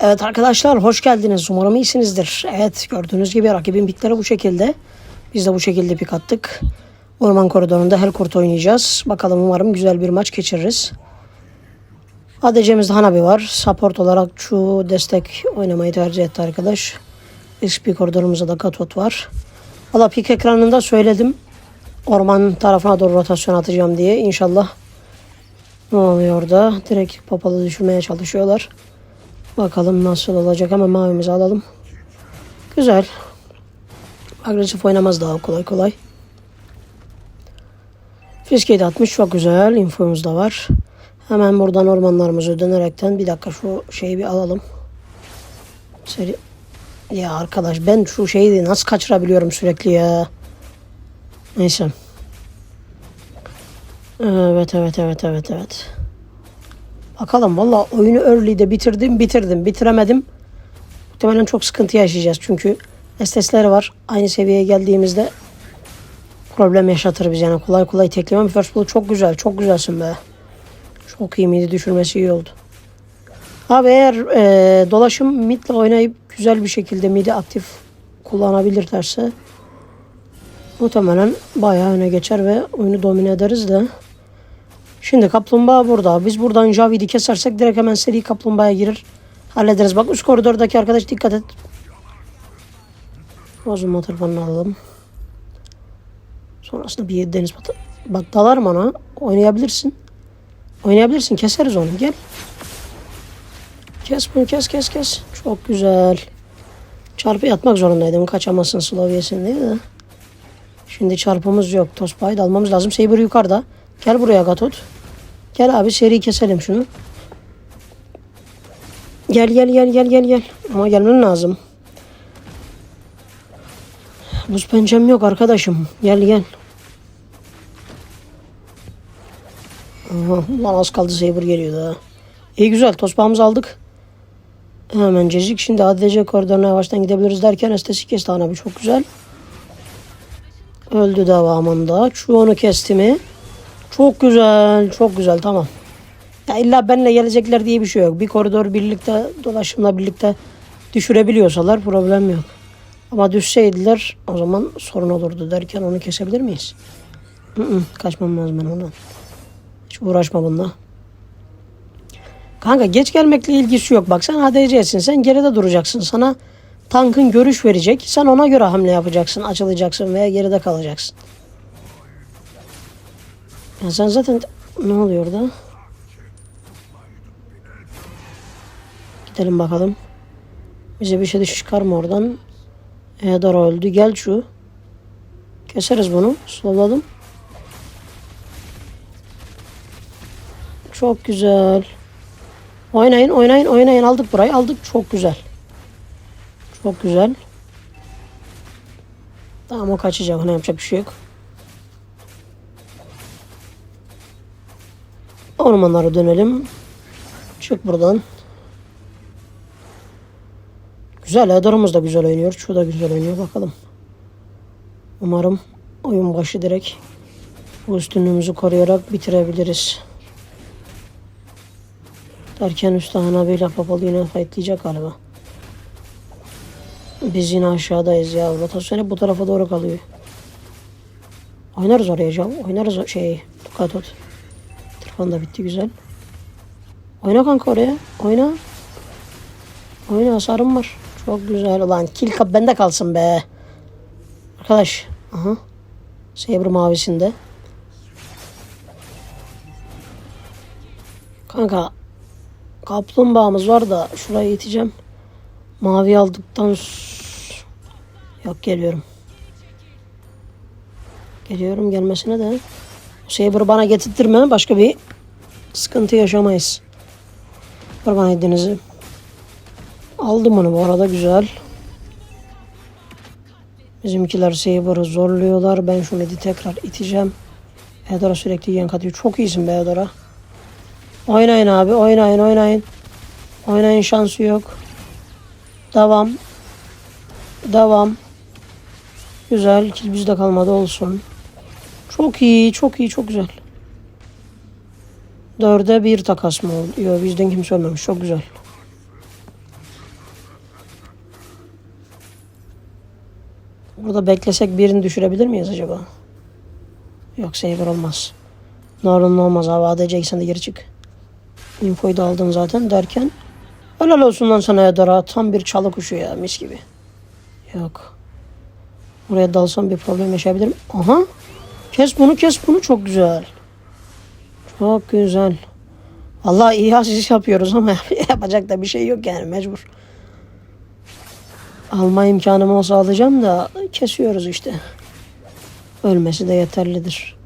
Evet arkadaşlar hoş geldiniz. Umarım iyisinizdir. Evet gördüğünüz gibi rakibin bitleri bu şekilde. Biz de bu şekilde pik attık. Orman koridorunda Helkurt oynayacağız. Bakalım umarım güzel bir maç geçiririz. ADC'mizde Hanabi var. Support olarak şu destek oynamayı tercih etti arkadaş. XP koridorumuzda da Katot var. Valla pik ekranında söyledim. Orman tarafına doğru rotasyon atacağım diye. İnşallah ne oluyor orada? Direkt papalı düşürmeye çalışıyorlar. Bakalım nasıl olacak ama mavimizi alalım. Güzel. Agresif oynamaz daha kolay kolay. Fiskeyi de atmış. Çok güzel. Infomuz da var. Hemen buradan ormanlarımızı dönerekten bir dakika şu şeyi bir alalım. Seri... Ya arkadaş ben şu şeyi nasıl kaçırabiliyorum sürekli ya. Neyse. Evet evet evet evet evet. Bakalım valla oyunu early'de bitirdim bitirdim bitiremedim. Muhtemelen çok sıkıntı yaşayacağız çünkü SS'leri var. Aynı seviyeye geldiğimizde problem yaşatır biz yani kolay kolay teklemem. First Blood çok güzel çok güzelsin be. Çok iyi midi düşürmesi iyi oldu. Abi eğer e, dolaşım midle oynayıp güzel bir şekilde midi aktif kullanabilirlerse muhtemelen bayağı öne geçer ve oyunu domine ederiz de. Şimdi kaplumbağa burada. Biz buradan Javid'i kesersek direkt hemen seri kaplumbağaya girer. Hallederiz. Bak üst koridordaki arkadaş dikkat et. Bozulma tırpanını alalım. Sonrasında bir deniz batı. Bak dalar bana. Oynayabilirsin. Oynayabilirsin. Keseriz onu. Gel. Kes bunu kes kes kes. Çok güzel. Çarpı yatmak zorundaydım. Kaçamazsın slow yesin diye de. Şimdi çarpımız yok. Tospayı da almamız lazım. Saber yukarıda. Gel buraya Gatot. Gel abi seri keselim şunu. Gel gel gel gel gel gel. Ama gelmen lazım. Buz pencem yok arkadaşım. Gel gel. Aha, lan az kaldı Saber geliyor daha. İyi güzel tospağımızı aldık. Hemen cezik. Şimdi ADC koridoruna yavaştan gidebiliriz derken estesi kesti abi çok güzel. Öldü devamında. Şu onu kesti mi? Çok güzel, çok güzel tamam. Ya illa benimle gelecekler diye bir şey yok. Bir koridor birlikte dolaşımla birlikte düşürebiliyorsalar problem yok. Ama düşseydiler o zaman sorun olurdu derken onu kesebilir miyiz? Hı hı, kaçmam lazım ben ondan. Hiç uğraşma bununla. Kanka geç gelmekle ilgisi yok. Bak sen ADC'sin. Sen geride duracaksın. Sana tankın görüş verecek. Sen ona göre hamle yapacaksın. Açılacaksın veya geride kalacaksın. Ya sen zaten ne oluyor orada? Gidelim bakalım. Bize bir şey çıkar mı oradan? Eğer öldü. Gel şu. Keseriz bunu. Slowladım. Çok güzel. Oynayın, oynayın, oynayın. Aldık burayı. Aldık. Çok güzel. Çok güzel. Tamam o kaçacak. Ona yapacak bir şey yok. Ormanlara dönelim. Çık buradan. Güzel. Edarımız da güzel oynuyor. Şu da güzel oynuyor. Bakalım. Umarım oyun başı direkt bu üstünlüğümüzü koruyarak bitirebiliriz. Derken Üstad Hanabi'yle Papalı yine fightlayacak galiba. Biz yine aşağıdayız ya. Rotasyon hep bu tarafa doğru kalıyor. Oynarız oraya. Oynarız şey. Tukatot. Telefon da bitti güzel. Oyna kanka oraya. Oyna. Oyna hasarım var. Çok güzel. Ulan kill kap bende kalsın be. Arkadaş. Aha. Saber mavisinde. Kanka. Kaplumbağamız var da şuraya iteceğim. Mavi aldıktan Yok geliyorum. Geliyorum gelmesine de. Saber'ı bana getirttirme. Başka bir sıkıntı yaşamayız. Ver bana hediyenizi. Aldım onu bu arada güzel. Bizimkiler Saber'ı zorluyorlar. Ben şu Ned'i tekrar iteceğim. Eudora sürekli yank atıyor. Çok iyisin be Eudora. Oynayın abi. Oynayın oynayın. Oynayın şansı yok. Devam. Devam. Güzel. Kill bizde kalmadı olsun. Çok iyi, çok iyi, çok güzel. Dörde bir takas mı oluyor? Bizden kimse ölmemiş. Çok güzel. Burada beklesek birini düşürebilir miyiz acaba? Yok saver olmaz. Narun olmaz abi. ADC'ysen de geri çık. Infoyu da aldın zaten derken. Helal olsun lan sana Edara. Tam bir çalı kuşu ya mis gibi. Yok. Buraya dalsam bir problem yaşayabilirim. Aha. Kes bunu kes bunu çok güzel. Çok güzel. Vallahi iyi asist yapıyoruz ama yapacak da bir şey yok yani mecbur. Alma imkanım olsa alacağım da kesiyoruz işte. Ölmesi de yeterlidir.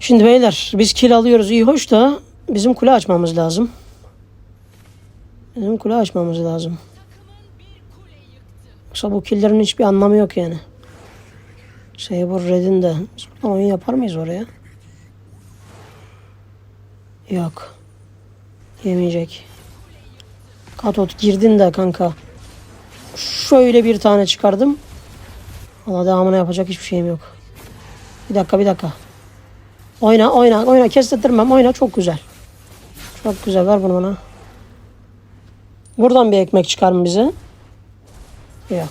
Şimdi beyler biz kill alıyoruz iyi hoş da bizim kule açmamız lazım. Bizim kule açmamız lazım. Yoksa bu killerin hiçbir anlamı yok yani. Saber Red'in de. Oyun yapar mıyız oraya? Yok. Yemeyecek. Katot girdin de kanka. Şöyle bir tane çıkardım. Valla devamına yapacak hiçbir şeyim yok. Bir dakika bir dakika. Oyna oyna oyna kestirtmem oyna çok güzel. Çok güzel ver bunu bana. Buradan bir ekmek çıkar mı bize? Yok.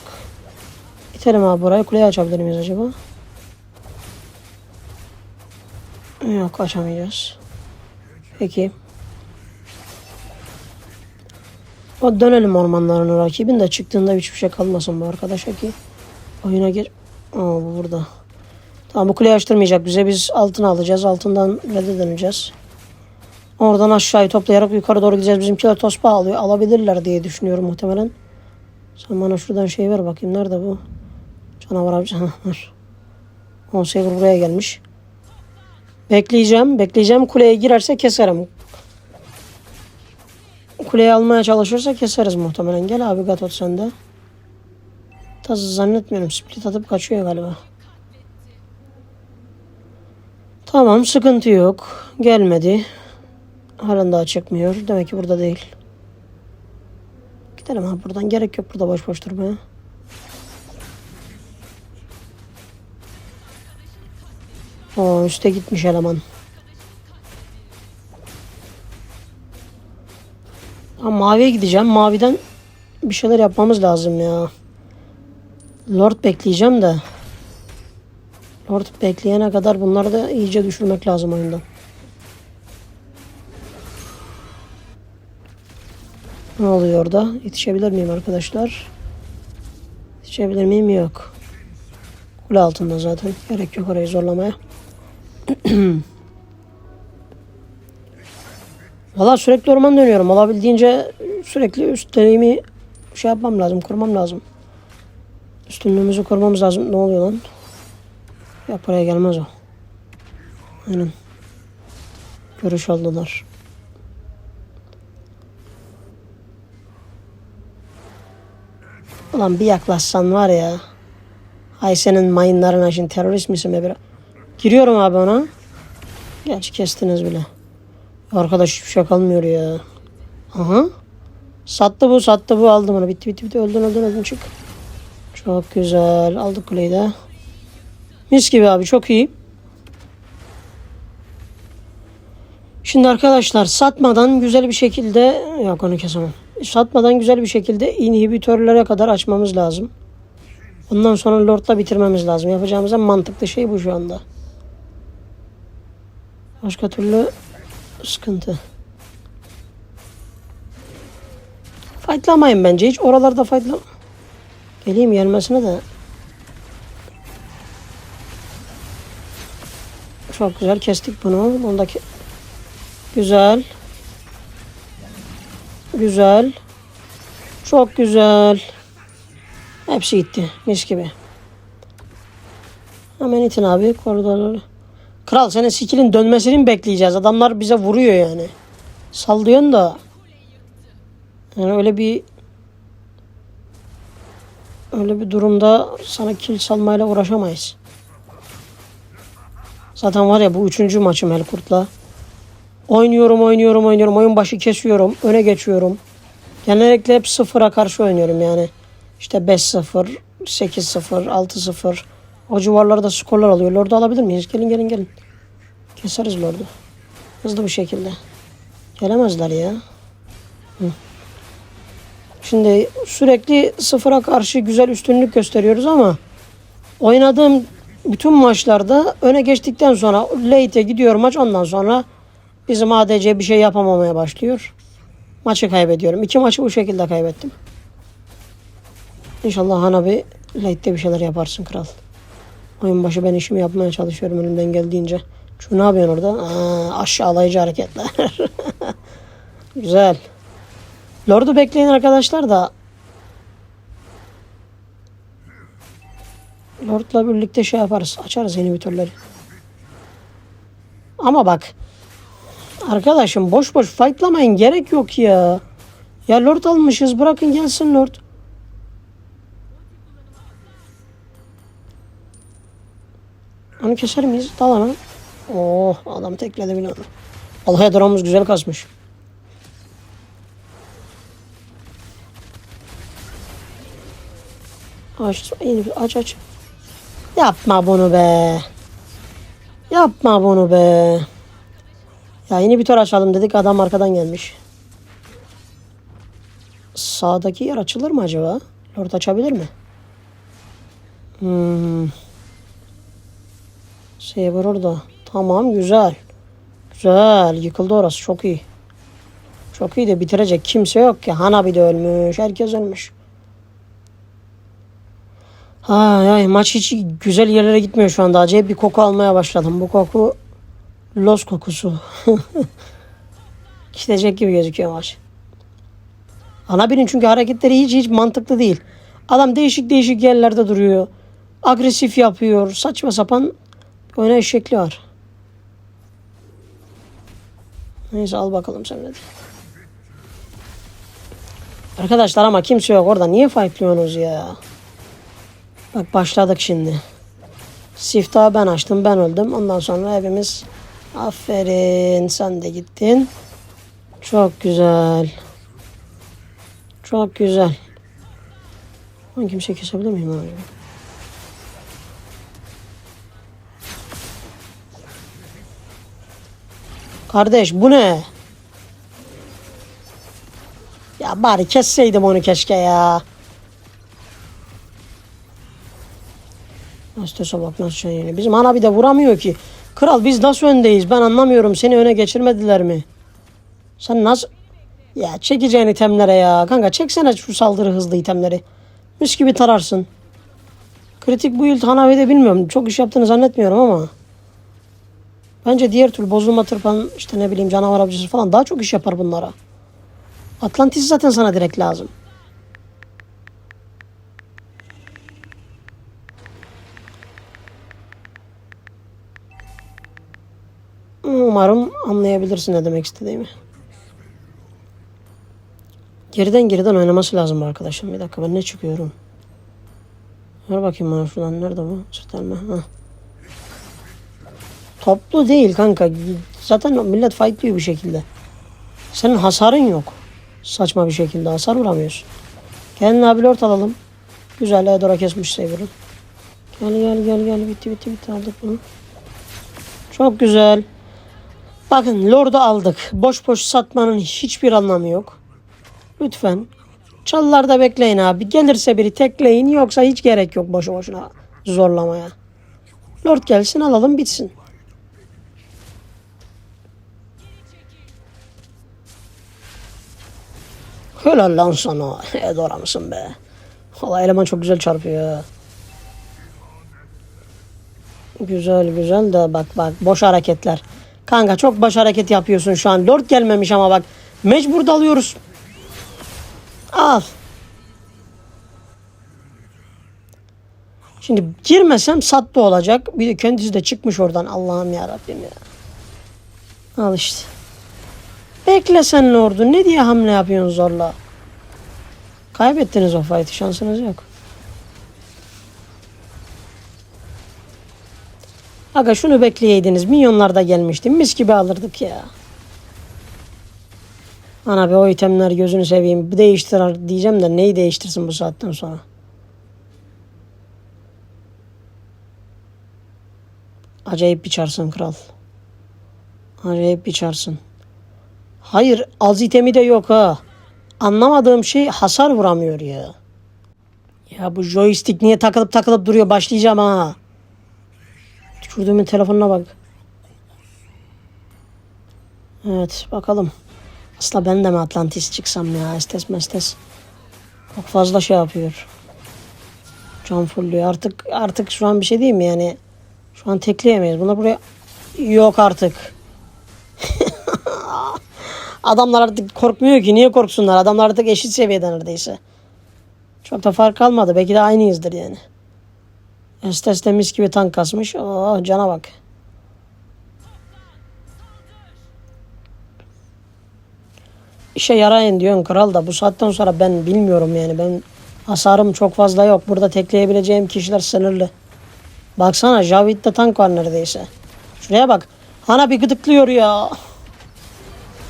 İtelim abi burayı. Kuleyi açabilir miyiz acaba? Yok açamayacağız. Peki. O dönelim ormanlarına rakibin de çıktığında hiçbir şey kalmasın bu arkadaşa ki oyuna gir. Aa bu burada. Tamam bu kuleyi açtırmayacak bize. Biz altını alacağız. Altından red'e döneceğiz. Oradan aşağıyı toplayarak yukarı doğru gideceğiz. Bizimkiler tospa alıyor. Alabilirler diye düşünüyorum muhtemelen. Sen bana şuradan şey ver bakayım. Nerede bu? Canavar avcı. Ha, var. Monsager buraya gelmiş. Bekleyeceğim. Bekleyeceğim. Kuleye girerse keserim. Kuleyi almaya çalışırsa keseriz muhtemelen. Gel abi Gatot sende. Tazı zannetmiyorum. Split atıp kaçıyor galiba. Tamam sıkıntı yok. Gelmedi. Halen daha çıkmıyor. Demek ki burada değil. Gidelim abi buradan. Gerek yok burada boş boş durmaya. Oo üste gitmiş eleman. Ha, maviye gideceğim. Maviden bir şeyler yapmamız lazım ya. Lord bekleyeceğim de. Lord bekleyene kadar bunları da iyice düşürmek lazım oyundan. Oluyor orada? Yetişebilir miyim arkadaşlar? Yetişebilir miyim? Yok. Kule altında zaten. Gerek yok orayı zorlamaya. Valla sürekli orman dönüyorum. Olabildiğince sürekli üst deneyimi şey yapmam lazım, kurmam lazım. Üstünlüğümüzü korumamız lazım. Ne oluyor lan? Yok buraya gelmez o. Aynen. Görüş aldılar. Ulan bir yaklaşsan var ya. Ay senin mayınlarına şimdi terörist misin be bir? Giriyorum abi ona. Gerçi kestiniz bile. Arkadaş hiçbir şey kalmıyor ya. Aha. Sattı bu sattı bu aldım onu. Bitti bitti bitti öldün öldün öldün çık. Çok güzel. Aldık kuleyi de. Mis gibi abi çok iyi. Şimdi arkadaşlar satmadan güzel bir şekilde yok onu kesemem. Satmadan güzel bir şekilde inhibitörlere kadar açmamız lazım. Ondan sonra Lord'la bitirmemiz lazım. Yapacağımız en mantıklı şey bu şu anda. Başka türlü sıkıntı. Fightlamayın bence hiç. Oralarda fightla... Geleyim gelmesine de. Çok güzel kestik bunu. Bundaki güzel. Güzel. Çok güzel. Hepsi gitti. Mis gibi. Hemen itin abi koridorları. Kral senin skill'in dönmesini mi bekleyeceğiz? Adamlar bize vuruyor yani. Sallıyorsun da. Yani öyle bir öyle bir durumda sana kill salmayla uğraşamayız. Zaten var ya bu üçüncü maçım Helkurt'la. Oynuyorum, oynuyorum, oynuyorum. Oyun başı kesiyorum. Öne geçiyorum. Genellikle hep sıfıra karşı oynuyorum yani. İşte 5-0, 8-0, 6-0. O civarlarda skorlar alıyor. Lord'u alabilir miyiz? Gelin gelin gelin. Keseriz Lord'u. Hızlı bir şekilde. Gelemezler ya. Hı. Şimdi sürekli sıfıra karşı güzel üstünlük gösteriyoruz ama oynadığım bütün maçlarda öne geçtikten sonra late'e gidiyor maç ondan sonra bizim ADC bir şey yapamamaya başlıyor. Maçı kaybediyorum. İki maçı bu şekilde kaybettim. İnşallah Hanabi late'de bir şeyler yaparsın kral. Oyun başı ben işimi yapmaya çalışıyorum elimden geldiğince. Şu ne yapıyorsun orada? Aa, aşağılayıcı hareketler. Güzel. Lord'u bekleyin arkadaşlar da Lord'la birlikte şey yaparız. Açarız inhibitörleri. Ama bak arkadaşım boş boş fightlamayın gerek yok ya. Ya Lord almışız bırakın gelsin Lord. Onu keser miyiz? Dal hemen. Oh adam tekledi bile onu. Allah'a dramımız güzel kasmış. Aç, aç aç. Yapma bunu be. Yapma bunu be. Ya yeni bir tor açalım dedik adam arkadan gelmiş. Sağdaki yer açılır mı acaba? Lord açabilir mi? Hmm. Saber orada. Tamam güzel. Güzel. Yıkıldı orası. Çok iyi. Çok iyi de bitirecek kimse yok ki. Hanabi de ölmüş. Herkes ölmüş. Ay ay maç hiç güzel yerlere gitmiyor şu anda. Acayip bir koku almaya başladım. Bu koku los kokusu. Gidecek gibi gözüküyor maç. Hanabi'nin çünkü hareketleri hiç hiç mantıklı değil. Adam değişik değişik yerlerde duruyor. Agresif yapıyor. Saçma sapan oynayış şekli var. Neyse al bakalım sen de. Arkadaşlar ama kimse yok orada. Niye fightlıyorsunuz ya? Bak başladık şimdi. Siftahı ben açtım ben öldüm. Ondan sonra hepimiz aferin sen de gittin. Çok güzel. Çok güzel. Ben kimse kesebilir miyim abi? Kardeş bu ne? Ya bari kesseydim onu keşke ya. Nasıl bak nasıl şey yani. Bizim ana bir de vuramıyor ki. Kral biz nasıl öndeyiz ben anlamıyorum. Seni öne geçirmediler mi? Sen nasıl... Ya çekeceğin itemlere ya. Kanka çeksene şu saldırı hızlı itemleri. Mis gibi tararsın. Kritik bu yıl Hanabi'de bilmiyorum. Çok iş yaptığını zannetmiyorum ama. Bence diğer türlü bozulma tırpan işte ne bileyim canavar avcısı falan daha çok iş yapar bunlara. Atlantis zaten sana direkt lazım. Umarım anlayabilirsin ne demek istediğimi. Geriden geriden oynaması lazım arkadaşım. Bir dakika ben ne çıkıyorum? Ver bakayım bana şuradan. Nerede bu? Sırtelme. Ha. Toplu değil kanka. Zaten millet fightlıyor bir şekilde. Senin hasarın yok. Saçma bir şekilde hasar vuramıyorsun. Kendine abi lord alalım. Güzel Edora kesmiş Saber'ı. Gel gel gel gel bitti bitti bitti aldık bunu. Çok güzel. Bakın Lord'u aldık. Boş boş satmanın hiçbir anlamı yok. Lütfen. Çalılarda bekleyin abi. Gelirse biri tekleyin yoksa hiç gerek yok boşu boşuna zorlamaya. Lord gelsin alalım bitsin. Helal lan sana. Edora mısın be? Valla eleman çok güzel çarpıyor. Güzel güzel de bak bak boş hareketler. Kanka çok boş hareket yapıyorsun şu an. Lord gelmemiş ama bak. Mecbur dalıyoruz. Al. Şimdi girmesem sattı olacak. Bir de kendisi de çıkmış oradan. Allah'ım ya Rabbim ya. Al işte. Bekle sen Lord'u. Ne diye hamle yapıyorsun zorla? Kaybettiniz o fight'ı. Şansınız yok. Aga şunu bekleyeydiniz. Milyonlar da gelmişti. Mis gibi alırdık ya. Ana be o itemler gözünü seveyim. Bir değiştir diyeceğim de neyi değiştirsin bu saatten sonra? Acayip bir çarsın kral. Acayip bir çarsın. Hayır az itemi de yok ha. anlamadığım şey hasar vuramıyor ya. Ya bu joystick niye takılıp takılıp duruyor başlayacağım ha. Tükürdüğümün telefonuna bak. Evet bakalım. Aslında ben de mi Atlantis çıksam ya Estes mestes. Çok fazla şey yapıyor. Can fulluyor. Artık artık şu an bir şey değil mi yani? Şu an tekleyemeyiz. Bunu buraya yok artık. Adamlar artık korkmuyor ki. Niye korksunlar? Adamlar artık eşit seviyede neredeyse. Çok da fark kalmadı. Belki de aynıyızdır yani. Estes mis gibi tank kasmış. Oh cana bak. İşe yarayın diyorsun kral da bu saatten sonra ben bilmiyorum yani. Ben hasarım çok fazla yok. Burada tekleyebileceğim kişiler sınırlı. Baksana Javit'te tank var neredeyse. Şuraya bak. Hana bir gıdıklıyor ya.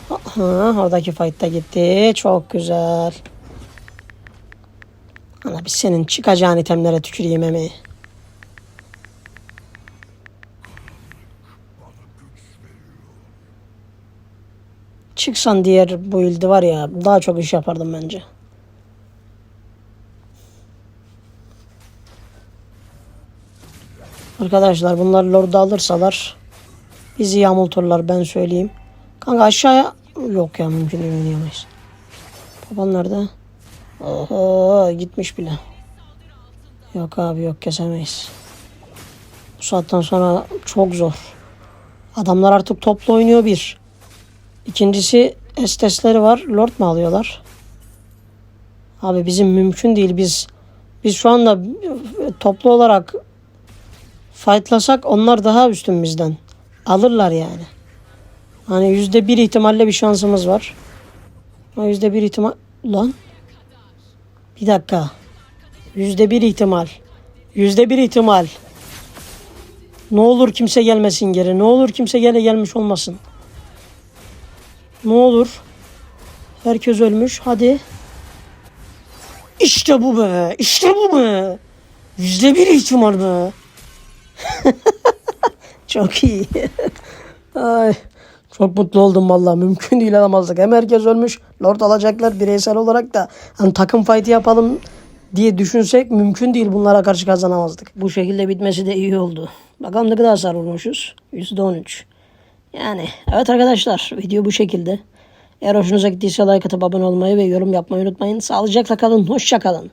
Ha, oradaki fight da gitti. Çok güzel. Ana bir senin çıkacağın itemlere tüküreyim emeği. Çıksan diğer bu ildi var ya daha çok iş yapardım bence. Arkadaşlar bunlar lordu alırsalar bizi yamulturlar ben söyleyeyim. Kanka aşağıya yok ya mümkün değil oynayamayız. Baban nerede? Oho gitmiş bile. Yok abi yok kesemeyiz. Bu saatten sonra çok zor. Adamlar artık toplu oynuyor bir. İkincisi estesleri var. Lord mu alıyorlar? Abi bizim mümkün değil. Biz biz şu anda toplu olarak fightlasak onlar daha üstün bizden. Alırlar yani. Hani yüzde bir ihtimalle bir şansımız var. Yüzde bir ihtimal... Lan. Bir dakika. Yüzde bir ihtimal. Yüzde bir ihtimal. Ne olur kimse gelmesin geri. Ne olur kimse gene gelmiş olmasın. Ne olur. Herkes ölmüş. Hadi. İşte bu be. İşte bu be. Yüzde bir ihtimal be. Çok iyi. Ay. Çok mutlu oldum vallahi. Mümkün değil alamazdık. Hem herkes ölmüş. Lord alacaklar bireysel olarak da. Hani takım fight'i yapalım diye düşünsek mümkün değil bunlara karşı kazanamazdık. Bu şekilde bitmesi de iyi oldu. Bakalım ne kadar hasar vurmuşuz. %13. Yani evet arkadaşlar video bu şekilde. Eğer hoşunuza gittiyse like atıp abone olmayı ve yorum yapmayı unutmayın. Sağlıcakla kalın. Hoşça kalın.